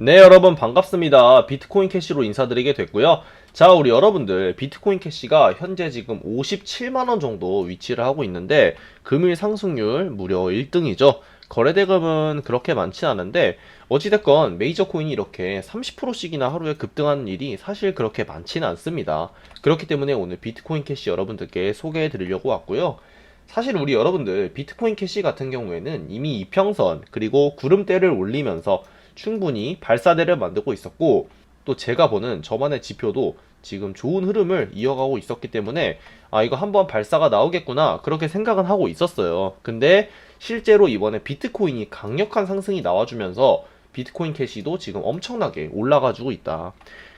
네, 여러분 반갑습니다. 비트코인 캐시로 인사드리게 됐고요. 자, 우리 여러분들 비트코인 캐시가 현재 지금 57만 원 정도 위치를 하고 있는데 금일 상승률 무려 1등이죠. 거래 대금은 그렇게 많지 않은데 어찌됐건 메이저 코인이 이렇게 30%씩이나 하루에 급등하는 일이 사실 그렇게 많지는 않습니다. 그렇기 때문에 오늘 비트코인 캐시 여러분들께 소개해 드리려고 왔고요. 사실 우리 여러분들 비트코인 캐시 같은 경우에는 이미 이평선 그리고 구름대를 올리면서 충분히 발사대를 만들고 있었고 또 제가 보는 저만의 지표도 지금 좋은 흐름을 이어가고 있었기 때문에 아 이거 한번 발사가 나오겠구나 그렇게 생각은 하고 있었어요. 근데 실제로 이번에 비트코인이 강력한 상승이 나와주면서 비트코인 캐시도 지금 엄청나게 올라가지고 있다.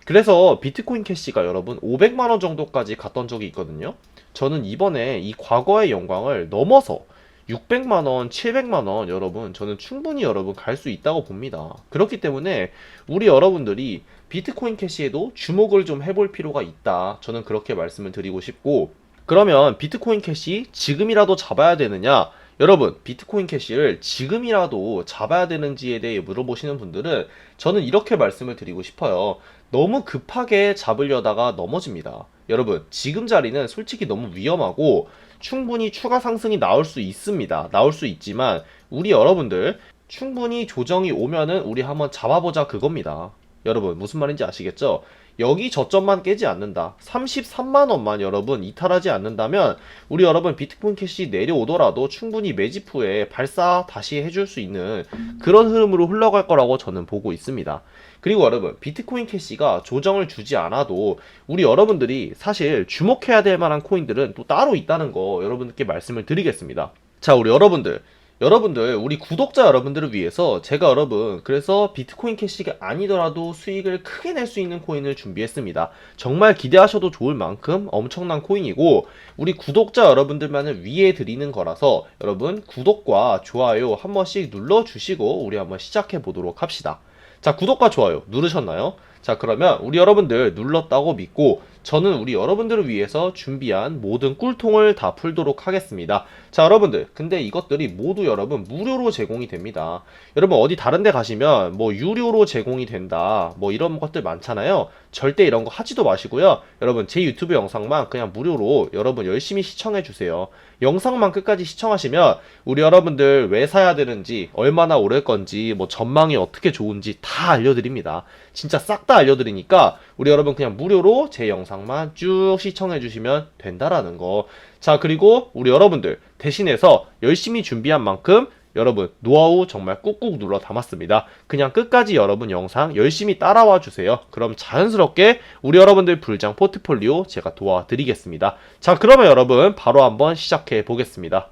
그래서 비트코인 캐시가 여러분 500만 원 정도까지 갔던 적이 있거든요. 저는 이번에 이 과거의 영광을 넘어서 600만 원, 700만 원 여러분 저는 충분히 여러분 갈 수 있다고 봅니다. 그렇기 때문에 우리 여러분들이 비트코인 캐시에도 주목을 좀 해볼 필요가 있다. 저는 그렇게 말씀을 드리고 싶고 그러면 비트코인 캐시 지금이라도 잡아야 되느냐? 여러분, 비트코인 캐시를 지금이라도 잡아야 되는지에 대해 물어보시는 분들은 저는 이렇게 말씀을 드리고 싶어요. 너무 급하게 잡으려다가 넘어집니다. 여러분, 지금 자리는 솔직히 너무 위험하고 충분히 추가 상승이 나올 수 있습니다. 나올 수 있지만 우리 여러분들 충분히 조정이 오면은 우리 한번 잡아보자 그겁니다. 여러분 무슨 말인지 아시겠죠? 여기 저점만 깨지 않는다. 33만 원만 여러분 이탈하지 않는다면 우리 여러분 비트코인 캐시 내려오더라도 충분히 매집 후에 발사 다시 해줄 수 있는 그런 흐름으로 흘러갈 거라고 저는 보고 있습니다. 그리고 여러분 비트코인 캐시가 조정을 주지 않아도 우리 여러분들이 사실 주목해야 될 만한 코인들은 또 따로 있다는 거 여러분들께 말씀을 드리겠습니다. 자 우리 여러분들 여러분들, 우리 구독자 여러분들을 위해서 제가 여러분, 그래서 비트코인 캐시가 아니더라도 수익을 크게 낼 수 있는 코인을 준비했습니다. 정말 기대하셔도 좋을 만큼 엄청난 코인이고, 우리 구독자 여러분들만을 위해 드리는 거라서 여러분, 구독과 좋아요 한 번씩 눌러주시고, 우리 한번 시작해 보도록 합시다. 자, 구독과 좋아요 누르셨나요? 자, 그러면 우리 여러분들 눌렀다고 믿고 저는 우리 여러분들을 위해서 준비한 모든 꿀통을 다 풀도록 하겠습니다. 자, 여러분들. 근데 이것들이 모두 여러분 무료로 제공이 됩니다. 여러분 어디 다른 데 가시면 뭐 유료로 제공이 된다. 뭐 이런 것들 많잖아요. 절대 이런 거 하지도 마시고요. 여러분 제 유튜브 영상만 그냥 무료로 여러분 열심히 시청해 주세요. 영상만 끝까지 시청하시면 우리 여러분들 왜 사야 되는지, 얼마나 오를 건지, 뭐 전망이 어떻게 좋은지 다 알려 드립니다. 진짜 싹다 알려드리니까 우리 여러분 그냥 무료로 제 영상만 쭉 시청해 주시면 된다라는 거. 자, 그리고 우리 여러분들 대신해서 열심히 준비한 만큼 여러분 노하우 정말 꾹꾹 눌러 담았습니다. 그냥 끝까지 여러분 영상 열심히 따라와 주세요. 그럼 자연스럽게 우리 여러분들 불장 포트폴리오 제가 도와드리겠습니다. 자, 그러면 여러분 바로 한번 시작해 보겠습니다.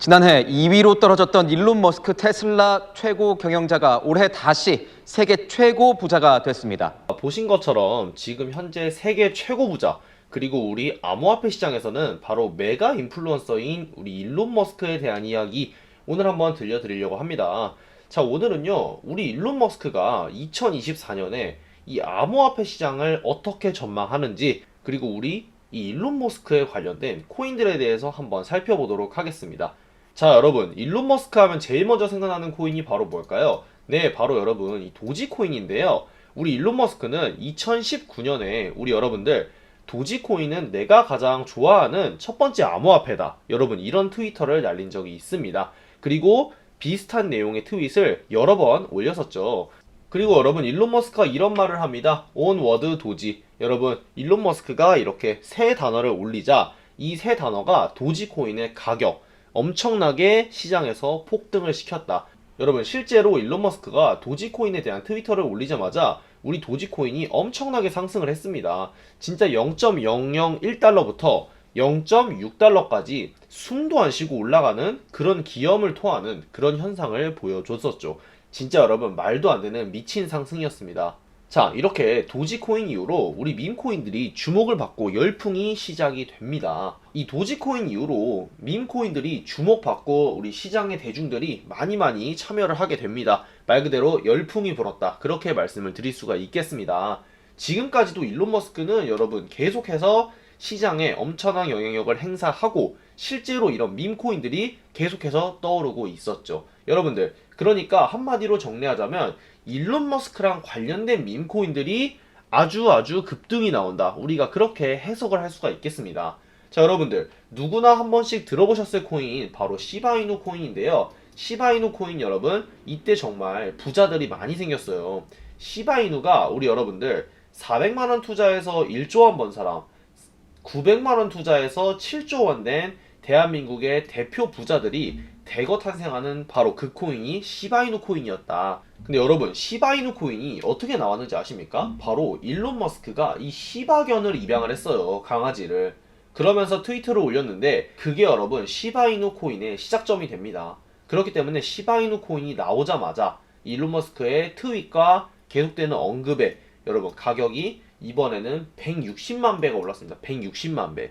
지난해 2위로 떨어졌던 일론 머스크 테슬라 최고 경영자가 올해 다시 세계 최고 부자가 됐습니다. 보신 것처럼 지금 현재 세계 최고 부자 그리고 우리 암호화폐 시장에서는 바로 메가 인플루언서인 우리 일론 머스크에 대한 이야기 오늘 한번 들려드리려고 합니다. 자 오늘은요 우리 일론 머스크가 2024년에 이 암호화폐 시장을 어떻게 전망하는지 그리고 우리 이 일론 머스크에 관련된 코인들에 대해서 한번 살펴보도록 하겠습니다. 자 여러분 일론 머스크 하면 제일 먼저 생각나는 코인이 바로 뭘까요? 네 바로 여러분 이 도지코인인데요. 우리 일론 머스크는 2019년에 우리 여러분들 도지코인은 내가 가장 좋아하는 첫 번째 암호화폐다. 여러분 이런 트위터를 날린 적이 있습니다. 그리고 비슷한 내용의 트윗을 여러 번 올렸었죠. 그리고 여러분 일론 머스크가 이런 말을 합니다. 온 워드 도지. 여러분 일론 머스크가 이렇게 세 단어를 올리자 이 세 단어가 도지코인의 가격 엄청나게 시장에서 폭등을 시켰다. 여러분 실제로 일론 머스크가 도지코인에 대한 트위터를 올리자마자 우리 도지코인이 엄청나게 상승을 했습니다. 진짜 0.001달러부터 0.6달러까지 숨도 안 쉬고 올라가는 그런 기염을 토하는 그런 현상을 보여줬었죠. 진짜 여러분 말도 안 되는 미친 상승이었습니다. 자, 이렇게 도지코인 이후로 우리 밈코인들이 주목을 받고 열풍이 시작이 됩니다. 이 도지코인 이후로 밈코인들이 주목받고 우리 시장의 대중들이 많이 많이 참여를 하게 됩니다. 말 그대로 열풍이 불었다. 그렇게 말씀을 드릴 수가 있겠습니다. 지금까지도 일론 머스크는 여러분 계속해서 시장에 엄청난 영향력을 행사하고 실제로 이런 밈코인들이 계속해서 떠오르고 있었죠. 여러분들, 그러니까 한마디로 정리하자면 일론 머스크랑 관련된 밈코인들이 아주 아주 급등이 나온다. 우리가 그렇게 해석을 할 수가 있겠습니다. 자, 여러분들 누구나 한 번씩 들어보셨을 코인 바로 시바이누 코인인데요. 시바이누 코인 여러분 이때 정말 부자들이 많이 생겼어요. 시바이누가 우리 여러분들 400만 원 투자해서 1조 원 번 사람, 900만 원 투자해서 7조 원 된 대한민국의 대표 부자들이 대거 탄생하는 바로 그 코인이 시바이누 코인이었다. 근데 여러분 시바이누 코인이 어떻게 나왔는지 아십니까? 바로 일론 머스크가 이 시바견을 입양을 했어요. 강아지를. 그러면서 트위터를 올렸는데 그게 여러분 시바이누 코인의 시작점이 됩니다. 그렇기 때문에 시바이누 코인이 나오자마자 일론 머스크의 트윗과 계속되는 언급에 여러분 가격이 이번에는 160만 배가 올랐습니다. 160만 배.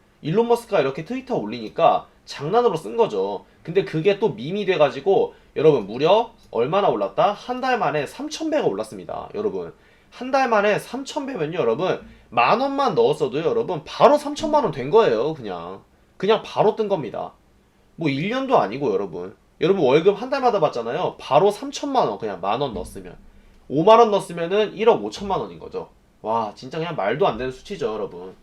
일론 머스크가 이렇게 트위터 올리니까 장난으로 쓴 거죠. 근데 그게 또 밈이 돼가지고 여러분 무려 얼마나 올랐다? 한 달 만에 3,000배가 올랐습니다. 여러분 한 달 만에 3,000배면요 여러분 만 원만 넣었어도 여러분 바로 3천만 원 된 거예요 그냥 그냥 바로 뜬 겁니다. 뭐 1년도 아니고 여러분 여러분 월급 한 달마다 받잖아요. 바로 3천만 원 그냥 만 원 넣었으면 5만 원 넣었으면은 1억 5천만 원인 거죠. 와 진짜 그냥 말도 안 되는 수치죠 여러분.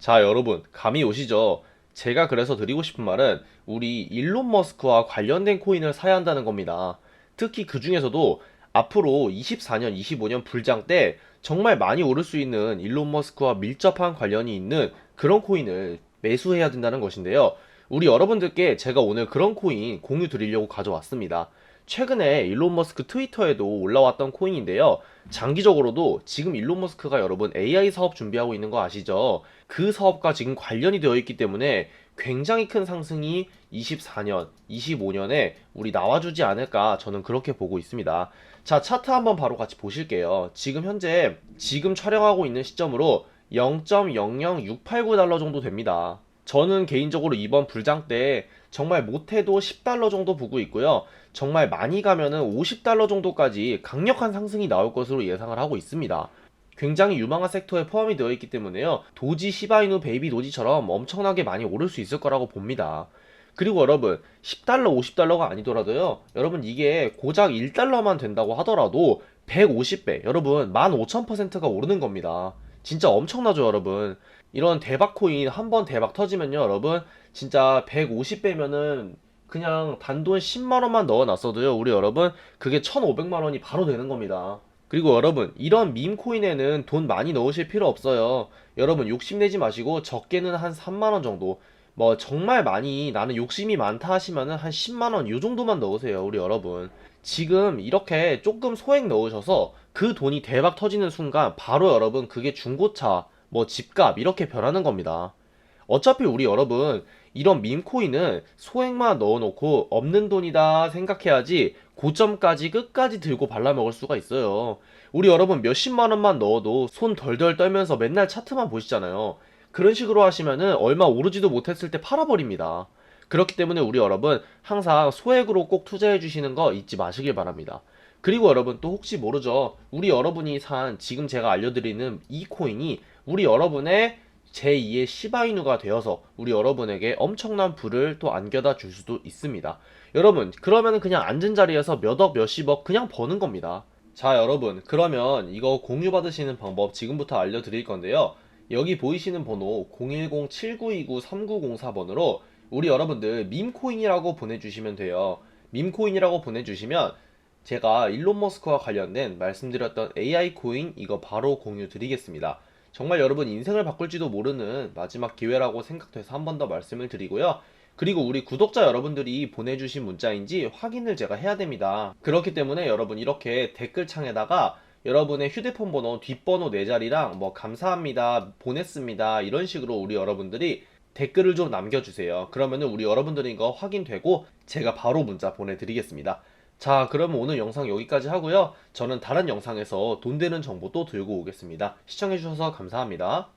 자, 여러분, 감이 오시죠? 제가 그래서 드리고 싶은 말은 우리 일론 머스크와 관련된 코인을 사야 한다는 겁니다. 특히 그 중에서도 앞으로 24년, 25년 불장 때 정말 많이 오를 수 있는 일론 머스크와 밀접한 관련이 있는 그런 코인을 매수해야 된다는 것인데요. 우리 여러분들께 제가 오늘 그런 코인 공유 드리려고 가져왔습니다. 최근에 일론 머스크 트위터에도 올라왔던 코인인데요. 장기적으로도 지금 일론 머스크가 여러분 AI 사업 준비하고 있는 거 아시죠? 그 사업과 지금 관련이 되어 있기 때문에 굉장히 큰 상승이 24년, 25년에 우리 나와주지 않을까 저는 그렇게 보고 있습니다. 자, 차트 한번 바로 같이 보실게요. 지금 현재 지금 촬영하고 있는 시점으로 0.00689달러 정도 됩니다. 저는 개인적으로 이번 불장 때 정말 못해도 10달러 정도 보고 있고요. 정말 많이 가면은 50달러 정도까지 강력한 상승이 나올 것으로 예상을 하고 있습니다. 굉장히 유망한 섹터에 포함이 되어 있기 때문에요. 도지 시바이누 베이비 도지처럼 엄청나게 많이 오를 수 있을 거라고 봅니다. 그리고 여러분 10달러 50달러가 아니더라도요. 여러분 이게 고작 1달러만 된다고 하더라도 150배 여러분 15,000%가 오르는 겁니다. 진짜 엄청나죠 여러분. 이런 대박 코인 한 번 대박 터지면요 여러분 진짜 150배면은 그냥 단돈 10만 원만 넣어놨어도요 우리 여러분 그게 1,500만 원이 바로 되는 겁니다. 그리고 여러분 이런 밈 코인에는 돈 많이 넣으실 필요 없어요. 여러분 욕심내지 마시고 적게는 한 3만 원 정도. 뭐 정말 많이 나는 욕심이 많다 하시면은 한 10만 원 요 정도만 넣으세요 우리 여러분. 지금 이렇게 조금 소액 넣으셔서 그 돈이 대박 터지는 순간 바로 여러분 그게 중고차 뭐 집값 이렇게 변하는 겁니다. 어차피 우리 여러분 이런 밈코인은 소액만 넣어놓고 없는 돈이다 생각해야지 고점까지 끝까지 들고 발라먹을 수가 있어요. 우리 여러분 몇십만 원만 넣어도 손 덜덜 떨면서 맨날 차트만 보시잖아요. 그런 식으로 하시면은 얼마 오르지도 못했을 때 팔아버립니다. 그렇기 때문에 우리 여러분 항상 소액으로 꼭 투자해 주시는 거 잊지 마시길 바랍니다. 그리고 여러분 또 혹시 모르죠? 우리 여러분이 산 지금 제가 알려드리는 이 코인이 우리 여러분의 제2의 시바이누가 되어서 우리 여러분에게 엄청난 부를 또 안겨다 줄 수도 있습니다. 여러분, 그러면 그냥 앉은 자리에서 몇억, 몇십억 그냥 버는 겁니다. 자, 여러분, 그러면 이거 공유 받으시는 방법 지금부터 알려드릴 건데요. 여기 보이시는 번호 010-7929-3904번으로 우리 여러분들 밈코인이라고 보내주시면 돼요. 밈코인이라고 보내주시면 제가 일론 머스크와 관련된 말씀드렸던 AI 코인 이거 바로 공유 드리겠습니다. 정말 여러분 인생을 바꿀지도 모르는 마지막 기회라고 생각돼서 한 번 더 말씀을 드리고요. 그리고 우리 구독자 여러분들이 보내주신 문자인지 확인을 제가 해야 됩니다. 그렇기 때문에 여러분 이렇게 댓글창에다가 여러분의 휴대폰 번호, 뒷번호 네 자리랑 뭐 감사합니다, 보냈습니다 이런 식으로 우리 여러분들이 댓글을 좀 남겨주세요. 그러면은 우리 여러분들인 거 확인되고 제가 바로 문자 보내드리겠습니다. 자, 그러면 오늘 영상 여기까지 하고요. 저는 다른 영상에서 돈 되는 정보 또 들고 오겠습니다. 시청해주셔서 감사합니다.